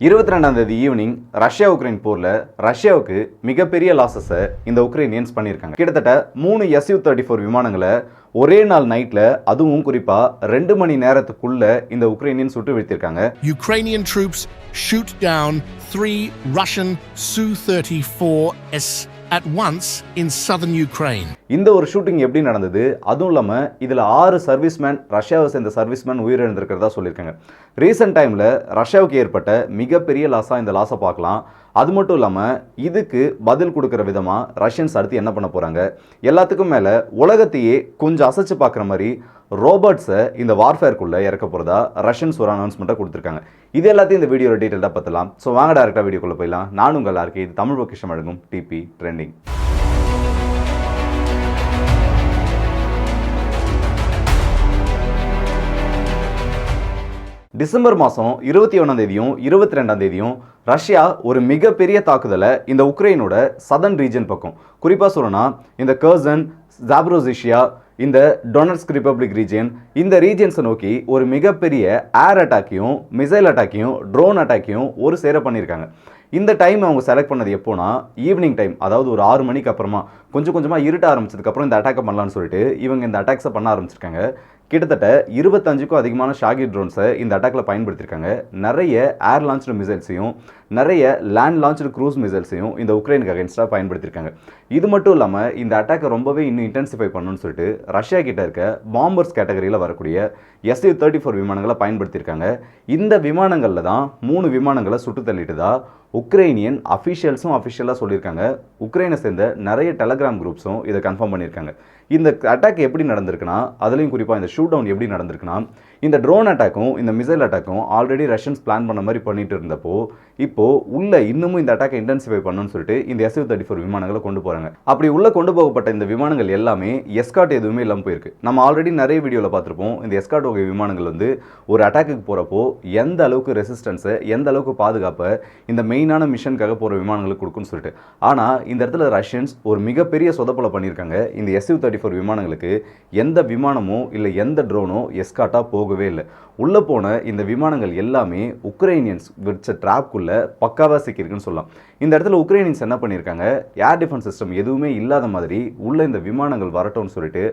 இருபத்தி ரெண்டாம் தேதி ஈவினிங் ரஷ்யா உக்ரைன் போரில் ரஷ்யாவுக்கு மிகப்பெரிய லாசஸை இந்த உக்ரைனியன்ஸ் பண்ணியிருக்காங்க. கிட்டத்தட்ட மூணு எஸ் யூ தேர்ட்டி ஃபோர் விமானங்களை ஒரே நாள் நைட்ல அதுவும் குறிப்பா ரெண்டு மணி நேரத்துக்குள்ள இந்த உக்ரைனியன் சுட்டு வீழ்த்திருக்காங்க Ukrainian troops shoot down shoot down Su thirty four S at once in southern Ukraine இந்த ஒரு ஷூட்டிங் எப்படி நடந்தது? அதுவும் இல்லாமல் இதில் ஆறு சர்வீஸ்மேன் ரஷ்யாவை சேர்ந்த சர்வீஸ்மேன் உயிரிழந்திருக்கிறதா சொல்லியிருக்காங்க. ரீசெண்ட் டைமில் ரஷ்யாவுக்கு ஏற்பட்ட மிகப்பெரிய லாஸாக இந்த லாஸை பார்க்கலாம். அது மட்டும் இல்லாமல் இதுக்கு பதில் கொடுக்குற விதமாக ரஷ்யன்ஸ் அடுத்து என்ன பண்ண போகிறாங்க எல்லாத்துக்கும் மேலே உலகத்தையே கொஞ்சம் அசைச்சு பார்க்குற மாதிரி ரோபோட்ஸை இந்த வார்ஃபேர்க்குள்ளே இறக்க போகிறதா ரஷ்யன்ஸ் ஒரு அனௌன்ஸ்மெண்ட்டை கொடுத்துருக்காங்க. இது எல்லாத்தையும் இந்த வீடியோவில் டீட்டெயிலாக பார்த்தலாம் ஸோ வாங்க டேரெக்டாக வீடியோக்குள்ளே போயிடலாம். நானும் உங்கள் எல்லாருக்கும் இது தமிழ் பொக்கிஷம் வழங்கும் டிபி ட்ரெண்டிங் டிசம்பர் மாதம் இருபத்தி ஒன்றாம் தேதியும் இருபத்தி ரெண்டாம் தேதியும் ரஷ்யா ஒரு மிகப்பெரிய தாக்குதலை இந்த உக்ரைனோட சதன் ரீஜன் பக்கம் குறிப்பாக சொல்லணும்னா இந்த கர்சன் ஜாப்ரோசிஷியா இந்த டொனட்ஸ்க் ரிப்பப்ளிக் ரீஜன் இந்த ரீஜன்ஸை நோக்கி ஒரு மிகப்பெரிய ஏர் அட்டாக்கையும் மிசைல் அட்டாக்கையும் ட்ரோன் அட்டாக்கையும் ஒரு சேர பண்ணியிருக்காங்க. இந்த டைம் அவங்க செலக்ட் பண்ணது எப்போனா ஈவினிங் டைம் அதாவது ஒரு ஆறு மணிக்கு அப்புறமா கொஞ்சம் கொஞ்சமாக இருட்ட ஆரம்பிச்சதுக்கப்புறம் இந்த அட்டாக்கை பண்ணலான்னு சொல்லிட்டு இவங்க இந்த அட்டாக்ஸை பண்ண ஆரம்பிச்சிருக்காங்க. கிட்டத்தட்ட இருபத்தஞ்சுக்கும் அதிகமான ஷாகி ட்ரோன்ஸை இந்த அட்டாக்ல பயன்படுத்தியிருக்காங்க. நிறைய ஏர் லான்ச்டு மிசைல்ஸையும் நிறைய லேண்ட் லான்ச்டு க்ரூஸ் மிசைல்ஸையும் இந்த உக்ரைனுக்கு அகேன்ஸ்டாக பயன்படுத்தியிருக்காங்க. இது மட்டும் இல்லாமல் இந்த அட்டாக்கை ரொம்பவே இன்னும் இன்டென்சிஃபை பண்ணணும்னு சொல்லிட்டு ரஷ்யா கிட்ட இருக்க பாம்பர்ஸ் கேட்டகரியில் வரக்கூடிய எஸ்யூ தேர்ட்டி ஃபோர் விமானங்களை பயன்படுத்தியிருக்காங்க. இந்த விமானங்களில் தான் மூணு விமானங்களை சுட்டு தள்ளிட்டுதா உக்ரைனியன் அஃபிஷியல்ஸும் அஃபிஷியலாக சொல்லியிருக்காங்க. உக்ரைனை சேர்ந்த நிறைய டெலகிராம் குரூப்ஸும் இதை கன்ஃபார்ம் பண்ணியிருக்காங்க. இந்த அட்டாக் எப்படி நடந்திருக்குன்னா அதுலேயும் குறிப்பாக இந்த ஷூட் டவுன் எப்படி நடந்திருக்குன்னா இந்த ட்ரோன் அட்டாக்கும் இந்த மிசைல் அட்டாக்கும் ஆல்ரெடி ரஷ்யன்ஸ் பிளான் பண்ண மாதிரி பண்ணிட்டு இருந்தப்போ இப்போ உள்ள இன்னமும் இந்த அட்டாக்கை இன்டென்சிஃபை பண்ணணும்னு சொல்லிட்டு இந்த எஸ்யூ தேர்ட்டி ஃபோர் விமானங்களை கொண்டு போறாங்க. அப்படி உள்ள கொண்டு போகப்பட்ட இந்த விமானங்கள் எல்லாமே எஸ்காட் எதுவுமே இல்லாமல் போயிருக்கு. நம்ம ஆல்ரெடி நிறைய வீடியோவில் பார்த்துருப்போம் இந்த எஸ்காட் வகை விமானங்கள் வந்து ஒரு அட்டாக்குக்கு போகிறப்போ எந்த அளவுக்கு ரெசிஸ்டன்ஸை எந்த அளவுக்கு பாதுகாப்பை இந்த மெயினான மிஷனுக்காக போகிற விமானங்களுக்கு கொடுக்குன்னு சொல்லிட்டு. ஆனால் இந்த இடத்துல ரஷ்யன்ஸ் ஒரு மிகப்பெரிய சொதப்பலை பண்ணியிருக்காங்க. இந்த எஸ்யூ தேர்ட்டி ஃபோர் விமானங்களுக்கு எந்த விமானமோ இல்லை எந்த ட்ரோனோ எஸ்காட்டாக போகவே இல்லை. உள்ளே போன இந்த விமானங்கள் எல்லாமே உக்ரைனியன்ஸ் வச்ச ட்ராப்குள்ளே பக்காவாக சிக்கியிருக்குன்னு சொல்லலாம். இந்த இடத்துல உக்ரைனியன்ஸ் என்ன பண்ணியிருக்காங்க? ஏர் டிஃபென்ஸ் சிஸ்டம் எதுவுமே இல்லாத மாதிரி உள்ள இந்த விமானங்கள் வரட்டும்னு சொல்லிட்டு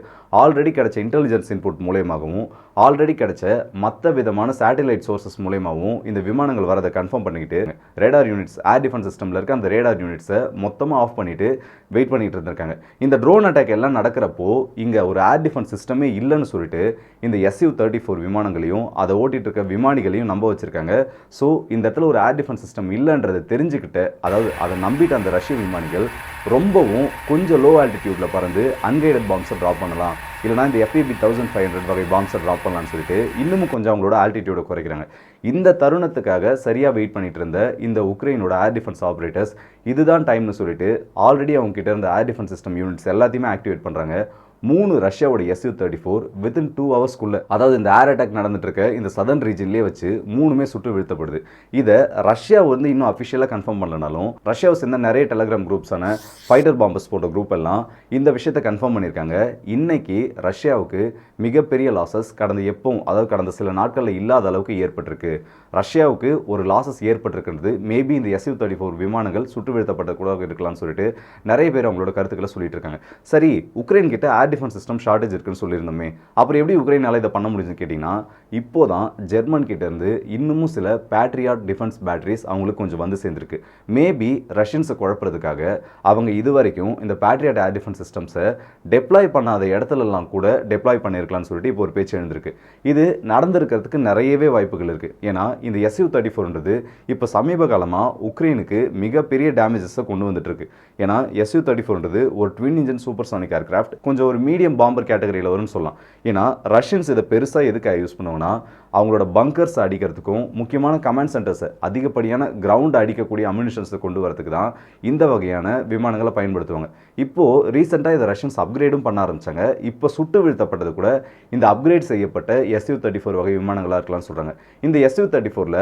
ஆல்ரெடி கிடைச்ச இன்டெலிஜென்ஸ் இன்புட் மூலயமாகவும் ஆல்ரெடி கிடைச்ச மற்ற விதமான சேட்டலைட் சோர்சஸ் மூலயமாகவும் இந்த விமானங்கள் வரதை கன்ஃபார்ம் பண்ணிக்கிட்டு ரேடார் யூனிட்ஸ் ஏர் டிஃபென்ஸ் சிஸ்டமில் இருக்க அந்த ரேடார் யூனிட்ஸை மொத்தமாக ஆஃப் பண்ணிட்டு வெயிட் பண்ணிட்டு இருந்திருக்காங்க. இந்த ட்ரோன் அட்டாக் எல்லாம் நடக்கிறப்போ இங்கே ஒரு ஏர் டிஃபென்ஸ் சிஸ்டமே இல்லைன்னு சொல்லிட்டு இந்த எஸ்யூ தேர்ட்டி ஃபோர் விமானங்களையும் அதை ஓட்டிகிட்டு இருக்க விமானிகளையும் நம்ப வச்சுருக்காங்க. ஸோ இந்த இடத்துல ஒரு ஏர் டிஃபென்ஸ் சிஸ்டம் இல்லைன்றதை தெரிஞ்சுக்கிட்டு அதாவது அதை நம்பிட்டு அந்த ரஷ்ய விமானிகள் ரொம்பவும் கொஞ்சம் லோ ஆல்டிடியூட்டில் பறந்து அன்கைடட் பாம்ஸை ட்ராப் பண்ணலாம். இல்லைனா இந்த எஃபிபி தௌசண்ட் ஃபைவ் ஹண்ட்ரட் வகை பாம்ஸை ட்ராப் பண்ணலாம்னு சொல்லிட்டு இன்னமும் கொஞ்சம் அவங்களோட ஆல்டிடியூடை குறைக்கிறாங்க. இந்த தருணத்துக்காக சரியாக வெயிட் பண்ணிட்டு இருந்த இந்த உக்ரைனோட ஏர் டிஃபென்ஸ் ஆப்ரேட்டர்ஸ் இதுதான் டைம்னு சொல்லிட்டு ஆல்ரெடி அவங்க கிட்ட இருந்த ஏர் டிஃபென்ஸ் சிஸ்டம் யூனிட்ஸ் எல்லாத்தையுமே ஆக்டிவேட் பண்ணுறாங்க மூணு ரஷ்யாவோட SU thirty four within two ஹவர்ஸ்க்குள்ளே அதாவது இந்த ஏர் அட்டாக் நடந்துட்டு இருக்க இந்த சதன் ரீஜன்லேயே வச்சு மூணுமே சுட்டு வீழ்த்தப்படுது. இதை ரஷ்யா வந்து இன்னும் அஃபிஷியலாக கன்ஃபார்ம் பண்ணலனாலும் ரஷ்யாவை சேர்ந்த நிறைய டெலகிராம் குரூப்ஸான ஃபைட்டர் பாம்பர்ஸ் போட்ட குரூப் எல்லாம் இந்த விஷயத்தை கன்ஃபார்ம் பண்ணியிருக்காங்க. இன்னைக்கு ரஷ்யாவுக்கு மிகப்பெரிய லாசஸ் கடந்த எப்பவும் அதாவது கடந்த சில நாட்களில் இல்லாத அளவுக்கு ஏற்பட்டிருக்கு. ரஷ்யாவுக்கு ஒரு லாசஸ் ஏற்பட்டிருக்கிறது. மேபி இந்த எஸ்யூ தேர்ட்டி ஃபோர் விமானங்கள் சுட்டு வீழ்த்தப்பட்ட கூட இருக்கலாம்னு சொல்லிட்டு நிறைய பேர் அவங்களோட கருத்துக்களை சொல்லிட்டு இருக்காங்க. சரி உக்ரைன் கிட்ட ஆர் டிஃபென்ஸ் சிஸ்டம் ஷார்ட்டேஜ் இருக்குன்னு சொல்லியிருந்தோமே. அப்புறம் எப்படி உக்ரைனால இதை பண்ண முடியுதுன்னு கேட்டிங்கன்னா இப்போதான் ஜெர்மன் கிட்டேருந்து இன்னமும் சில பேட்ரியாட் டிஃபென்ஸ் பேட்டரிஸ் அவங்களுக்கு கொஞ்சம் வந்து சேர்ந்துருக்கு. மேபி ரஷ்யன்ஸை குழப்புறதுக்காக அவங்க இது வரைக்கும் இந்த பேட்ரியாட் ஏர் டிஃபென்ஸ் சிஸ்டம்ஸை டெப்ளாய் பண்ணாத இடத்துலலாம் கூட டெப்ளாய் பண்ணியிருக்கலாம்னு சொல்லிட்டு இப்போ ஒரு பேச்சு எழுந்திருக்கு. இது நடந்திருக்கிறதுக்கு நிறையவே வாய்ப்புகள் இருக்குது ஏன்னா இந்த எஸ்யூ தேர்ட்டி ஃபோர்ன்றது இப்போ சமீப காலமாக உக்ரைனுக்கு மிகப்பெரிய டேமேஜஸை கொண்டு வந்துட்டு இருக்கு. ஏன்னா எஸ்யூ தேர்ட்டி ஃபோர்ன்றது ஒரு twin engine supersonic aircraft கொஞ்சம் ஒரு மீடியம் பாம்பர் கேட்டகரியில் வரும்னு சொல்லலாம். ஏன்னா ரஷ்யன்ஸ் இதை பெருசாக எதுக்கு யூஸ் பண்ணுவாங்கன்னா அவங்களோட பங்கர்ஸ் அடிக்கிறதுக்கும் முக்கியமான கமாண்ட் சென்டர்ஸை அதிகப்படியான கிரவுண்ட் அடிக்கக்கூடிய அம்யூனிஷன்ஸை கொண்டு வரதுக்கு தான் இந்த வகையான விமானங்களை பயன்படுத்துவாங்க. இப்போது ரீசெண்டாக இதை ரஷ்யன்ஸ் அப்கிரேடும் பண்ண ஆரம்பித்தாங்க இப்போ சுட்டு வீழ்த்தப்பட்டது கூட இந்த அப்கிரேட் செய்யப்பட்ட எஸ்யூ தேர்ட்டி ஃபோர் வகை விமானங்களாக இருக்கலாம்னு சொல்கிறாங்க இந்த எஸ்யூ தேர்ட்டி ஃபோரில்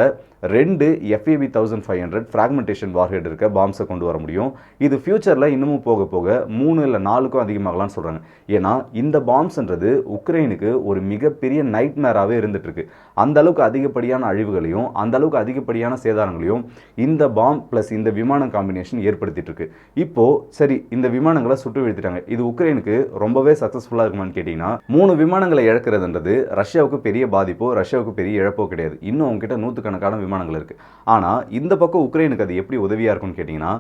ரெண்டு FAB thousand five hundred fragmentation warhead இருக்க பாம்ஸை கொண்டு வர முடியும். இது ஃபியூச்சரில் இன்னமும் போக போக மூணு இல்லை நாலுக்கும் அதிகமாகலாம்னு சொல்கிறாங்க ஏன்னா இந்த பாம்ஸ்ன்றது உக்ரைனுக்கு ஒரு மிகப்பெரிய நைட்மேராகவே இருந்துகிட்ருக்கு அந்தளவுக்கு அந்த அளவுக்கு அதிகப்படியான அழிவுகளையும் அந்த அளவுக்கு அதிகப்படியான சேதாரங்களையும் இந்த பாம் ப்ளஸ் இந்த விமானம் காம்பினேஷன் ஏற்படுத்திட்டு இருக்கு இப்போது சரி இந்த விமானங்களை சுட்டு வீழ்த்திட்டாங்க. இது உக்ரைனுக்கு ரொம்பவே சக்ஸஸ்ஃபுல்லாக இருக்குமான்னு கேட்டிங்கன்னா மூணு விமானங்களை இழக்கிறதுன்றது ரஷ்யாவுக்கு பெரிய பாதிப்போ ரஷ்யாவுக்கு பெரிய இழப்போ கிடையாது. இன்னும் அவங்ககிட்ட நூற்றுக்கணக்கான விமானங்கள் இருக்குது ஆனால் இந்த பக்கம் உக்ரைனுக்கு அது எப்படி உதவியாக இருக்கும்னு கேட்டிங்கன்னா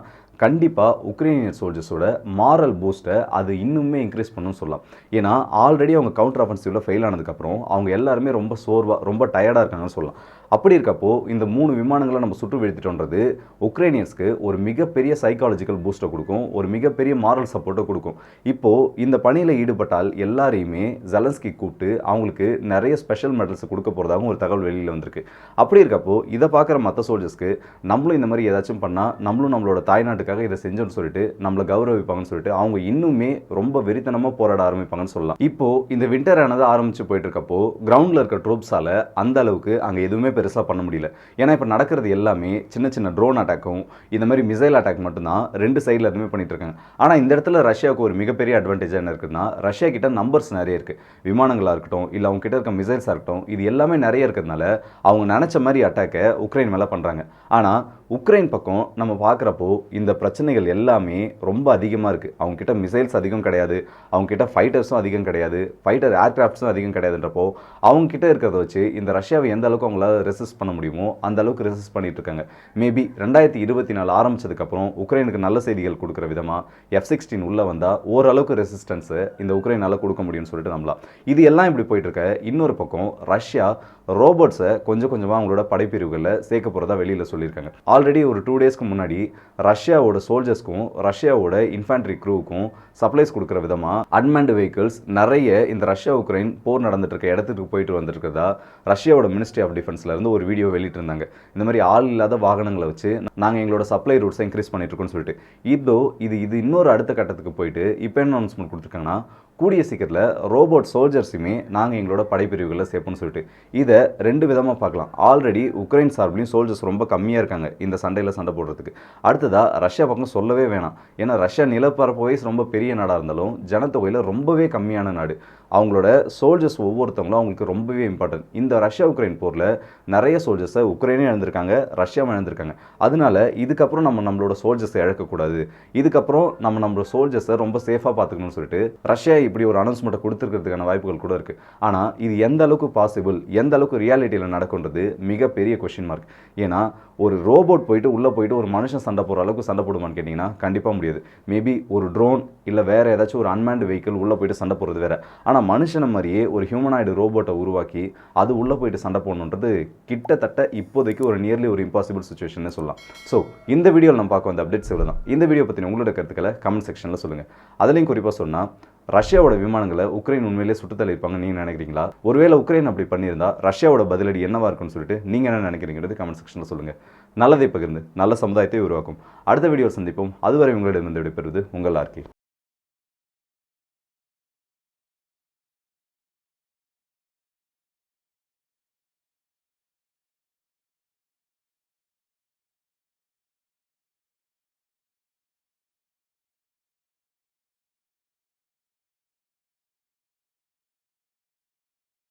கண்டிப்பாக உக்ரைனியன் சோல்ஜர்ஸோட மாரல் பூஸ்ட்டை அது இன்னுமே இன்க்ரீஸ் பண்ணுன்னு சொல்லலாம். ஏன்னா ஆல்ரெடி அவங்க கவுண்டர் அஃபென்சிவில் ஃபெயில் ஆனதுக்கப்புறம் அவங்க எல்லாருமே ரொம்ப சோர்வாக ரொம்ப டயர்டாக இருக்காங்கன்னு சொல்லலாம். அப்படி இருக்கப்போ இந்த மூணு விமானங்களை நம்ம சுட்டு வீழ்த்திட்டோன்றது உக்ரைனியன்ஸ்க்கு ஒரு மிகப்பெரிய சைக்காலஜிக்கல் பூஸ்ட்டை கொடுக்கும் ஒரு மிகப்பெரிய மாரல் சப்போர்ட்டை கொடுக்கும். இப்போது இந்த பணியில் ஈடுபட்டால் எல்லாரையுமே ஜலன்ஸ்கி கூப்பிட்டு அவங்களுக்கு நிறைய ஸ்பெஷல் மெடல்ஸ் கொடுக்க போகிறதாகவும் ஒரு தகவல் வெளியில் வந்திருக்கு. அப்படி இருக்கப்போ இதை பார்க்குற மற்ற சோல்ஜர்ஸ்க்கு நம்மளும் இந்த மாதிரி ஏதாச்சும் பண்ணால் நம்மளும் நம்மளோட தாய்நாட்டுக்கு தாய்நாட்டுக்காக இதை செஞ்சோன்னு சொல்லிட்டு நம்மளை கௌரவிப்பாங்கன்னு சொல்லிட்டு அவங்க இன்னுமே ரொம்ப வெறித்தனமாக போராட ஆரம்பிப்பாங்கன்னு சொல்லலாம். இப்போ இந்த வின்டர் ஆனது ஆரம்பிச்சு போயிட்டு இருக்கப்போ கிரவுண்டில் இருக்க ட்ரூப்ஸால அந்த அளவுக்கு அங்கே எதுவுமே பெருசாக பண்ண முடியல. ஏன்னா இப்போ நடக்கிறது எல்லாமே சின்ன சின்ன ட்ரோன் அட்டாக்கும் இந்த மாதிரி மிசைல் அட்டாக் மட்டும்தான் ரெண்டு சைடில் எதுவுமே பண்ணிட்டு இருக்காங்க ஆனால் இந்த இடத்துல ரஷ்யாவுக்கு ஒரு மிகப்பெரிய அட்வான்டேஜ் என்ன இருக்குன்னா ரஷ்யா கிட்ட நம்பர்ஸ் நிறைய இருக்கு. விமானங்களாக இருக்கட்டும் இல்லை அவங்க கிட்ட இருக்க மிசைல்ஸாக இருக்கட்டும் இது எல்லாமே நிறைய இருக்கிறதுனால அவங்க நினச்ச மாதிரி அட்டாக்கை உக்ரைன் மேலே பண்ணுறாங்க ஆனால் உக்ரைன் பக்கம் நம்ம பார்க்குறப்போ இந்த பிரச்சனைகள் எல்லாமே ரொம்ப அதிகமாக இருக்குது அவங்கக்கிட்ட மிசைல்ஸ் அதிகம் கிடையாது. அவங்கக்கிட்ட ஃபைட்டர்ஸும் அதிகம் கிடையாது. ஃபைட்டர் ஏர்கிராஃப்ட்ஸும் அதிகம் கிடையாதுன்றப்போ அவங்கக்கிட்ட இருக்கிறத வச்சு இந்த ரஷ்யாவை எந்த அளவுக்கு அவங்களால ரெசிஸ்ட் பண்ண முடியுமோ அந்த அளவுக்கு ரெசிஸ்ட் பண்ணிட்டு இருக்காங்க. மேபி ரெண்டாயிரத்தி இருபத்தி நாலு ஆரம்பிச்சதுக்கப்புறம் உக்ரைனுக்கு நல்ல செய்திகள் கொடுக்குற விதமாக எஃப் சிக்ஸ்டீன் உள்ளே வந்தால் ஓரளவுக்கு ரெசிஸ்டன்ஸை இந்த உக்ரைனால் கொடுக்க முடியும்னு சொல்லிட்டு நம்மளா இது எல்லாம் இப்படி போயிட்டுருக்க இன்னொரு பக்கம் ரஷ்யா ரோபோட்ஸை கொஞ்சம் கொஞ்சமாக அவங்களோட படைப்பிரிவுகளில் சேர்க்க போகிறதா வெளியில் சொல்லியிருக்காங்க. ஆல்ரெடி ஒரு டூ டேஸ்க்கு முன்னாடி ரஷ்யா ரஷ்யாவோட சோல்ஜர்ஸ்க்கும் ரஷ்யாவோட இன்ஃபேண்ட்ரி க்ரூவுக்கும் சப்ளைஸ் கொடுக்குற விதமாக அன்மேண்ட் வெஹிக்கிள்ஸ் நிறைய இந்த ரஷ்யா உக்ரைன் போர் நடந்துட்டு இருக்க இடத்துக்கு போயிட்டு வந்துருக்கிறதா ரஷ்யாவோட மினிஸ்ட்ரி ஆஃப் டிஃபென்ஸ்லேருந்து ஒரு வீடியோ வெளியிட்டிருந்தாங்க. இந்த மாதிரி ஆள் இல்லாத வாகனங்களை வச்சு நாங்கள் எங்களோட சப்ளை ரூட்ஸை இன்க்ரீஸ் பண்ணிட்டு இருக்கோம்னு சொல்லிட்டு. இதோ இது இது இன்னொரு அடுத்த கட்டத்துக்கு போயிட்டு இப்போ என்ன அனௌன்ஸ்மெண்ட் கொடுத்துருக்காங்கன்னா கூடிய சீக்கிரத்தில் ரோபோட் சோல்ஜர்ஸுமே நாங்கள் எங்களோட படைப்பிரிவுகளில் சேர்ப்போம்னு சொல்லிட்டு. இதை ரெண்டு விதமாக பார்க்கலாம். ஆல்ரெடி உக்ரைன் சார்பிலையும் சோல்ஜர்ஸ் ரொம்ப கம்மியாக இருக்காங்க இந்த சண்டையில் சண்டை போடுறதுக்கு. அடுத்ததாக ரஷ்யா பக்கம் சொல்லவே வேணாம். ஏன்னா ரஷ்யா நிலப்பரப்பு வயசு ரொம்ப பெரிய நாடாக இருந்தாலும் ஜனத்தொகையில் ரொம்பவே கம்மியான நாடு. அவங்களோட சோல்ஜர்ஸ் ஒவ்வொருத்தவங்களும் அவங்களுக்கு ரொம்பவே இம்பார்ட்டன்ட் இந்த ரஷ்யா உக்ரைன் போரில் நிறைய சோல்ஜர்ஸை உக்ரைனே இழந்திருக்காங்க ரஷ்யாவும் இழந்திருக்காங்க. அதனால இதுக்கப்புறம் நம்ம நம்மளோட சோல்ஜர்ஸை இழக்கக்கூடாது. இதுக்கப்புறம் நம்ம நம்மளோட சோல்ஜர்ஸை ரொம்ப சேஃபாக பார்த்துக்கணும்னு சொல்லிட்டு ரஷ்யா இப்படி ஒரு அனௌன்ஸ்மெண்ட்டை கொடுத்துருக்கிறதுக்கான வாய்ப்புகள் கூட இருக்குது ஆனால் இது எந்த அளவுக்கு பாசிபிள் எந்த அளவுக்கு ரியாலிட்டியில் நடக்குன்றது மிகப்பெரிய கொஷின் மார்க் ஏன்னா ஒரு ரோபோட் போயிட்டு உள்ளே போயிட்டு ஒரு மனுஷன் சண்டை போகிற அளவுக்கு சண்டை போடுமான்னு கேட்டிங்கன்னா கண்டிப்பாக முடியாது. மேபி ஒரு ட்ரோன் இல்லை வேறு ஏதாச்சும் ஒரு அன்மேண்ட் வெஹிக்கிள் உள்ளே போயிட்டு சண்டை போடுறது வேறு. ஆனால் மனுஷனை மாதிரியே ஒரு ஹியூமனாய்டு ரோபோட்டை உருவாக்கி அது உள்ளே போயிட்டு சண்டை போடணுன்றது கிட்டத்தட்ட இப்போதைக்கு ஒரு நியர்லி ஒரு இம்பாசிபிள் சுச்சுவேஷன் சொல்லலாம். ஸோ இந்த வீடியோவில் நம்ம பார்க்க வந்த அப்டேட்ஸ் இவ்வளோ தான் இந்த வீடியோ பற்றின உங்களோட கருத்துக்களை கமெண்ட் செக்ஷனில் சொல்லுங்கள் அதுலேயும் குறிப்பாக சொன்னால் ரஷ்யாவோட விமானங்களை உக்ரைன் உண்மையிலேயே சுட்டுத்தள்ளி இருப்பாங்க. நீங்கள் நினைக்கிறீங்களா? ஒருவேளை உக்ரைன் அப்படி பண்ணியிருந்தா ரஷ்யாவோட பதிலடி என்னவா இருக்கும்னு சொல்லிட்டு நீங்கள் என்ன நினைக்கிறீங்கிறது கமெண்ட் செக்ஷனில் சொல்லுங்கள் நல்லதை பகிர்ந்து நல்ல சமுதாயத்தை உருவாக்கும். அடுத்த வீடியோ சந்திப்போம். அதுவரை உங்களிடம் வந்து விடைபெறுவது உங்கள் ஆர்கே